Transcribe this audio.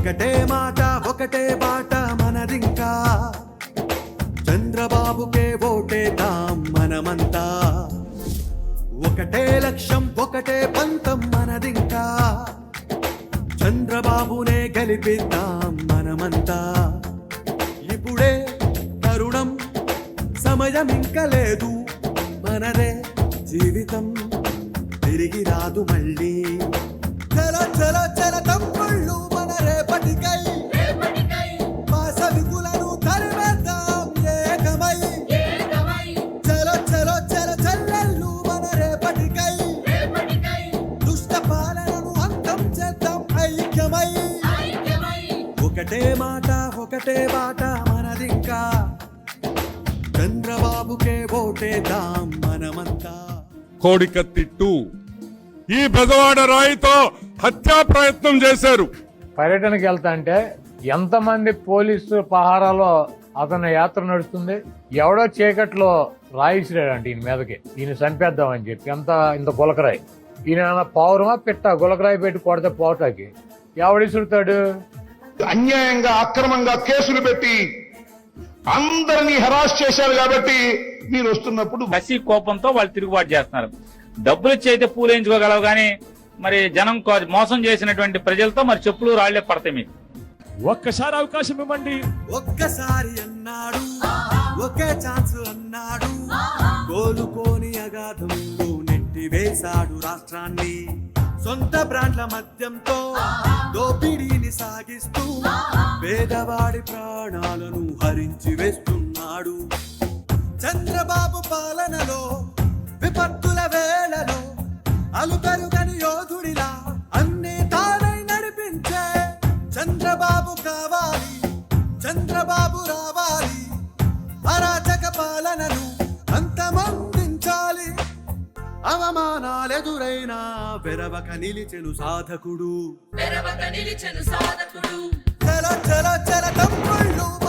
ఒకటే మాట ఒకటే బాట మనదింకా. చంద్రబాబుకే ఓటేద్దాం మనమంతా. ఒకటే లక్ష్యం ఒకటే పంతం మనదింకా. చంద్రబాబునే గెలిపిద్దాం మనమంతా. ఇప్పుడే తరుణం సమయం ఇంకా లేదు మనదే జీవితం తిరిగి రాదు మళ్ళీ. ఒకటే మాట ఒకటే బాట మనదింకా. చంద్రబాబుకే ఓటేద్దాం మనమంతా. కోడికత్తి టూ. ఈ బెజవాడ రాయితో హత్యా ప్రయత్నం చేశారు. పర్యటనకి వెళ్తా అంటే ఎంతమంది పోలీసు పహారాలో అతని యాత్ర నడుస్తుంది? ఎవడో చీకట్లో రాయిసిరాడంట ఈయన మీదకి. ఈయన చంపేద్దామని చెప్పి. ఎంత ఇంత గులకరాయి. ఈయన పౌరమా పిట్ట? గులకరాయి పెట్టి కొడితే పోటాకి ఎవడిసురుతాడు అన్యాయంగా అక్రమంగా కేసులు పెట్టి అందరినీ హెరాస్ చేశారు కాబట్టి మీరు వస్తున్నప్పుడు కసి కోపంతో వాళ్ళు తిరుగుబాటు చేస్తున్నారు. డబ్బులు ఇచ్చి అయితే పూలేయించుకోగలవు కానీ మరి జనం మోసం చేసినటువంటి ప్రజలతో మరి చెప్పులు రాళ్ళే పడతాయి మీకు. ఒక్కసారి అవకాశం ఇవ్వండి. ఒక్కసారి అన్నాడు ఒకే ఛాన్స్ అన్నాడు. కోలుకోని అగాధంలో నెట్టి వేశాడు రాష్ట్రాన్ని. సొంత బ్రాండ్ల మద్యంతో దోపిడీని సాగిస్తూ పేదవాడి ప్రాణాలను హరించి వేస్తున్నాడు. చంద్రబాబు పాలనలో విపత్తుల వేళలో అలుపెరుగని యోధుడిలా అన్ని తానై నడిపించే చంద్రబాబు కావాలి చంద్రబాబు రావాలి. అరాచక పాలనను అవమానాలెదురైనా వెరవక నిలిచెను సాధకుడు. పెరవక నిలిచెను సాధకుడు. చల చల చల తమ్ముళ్ళు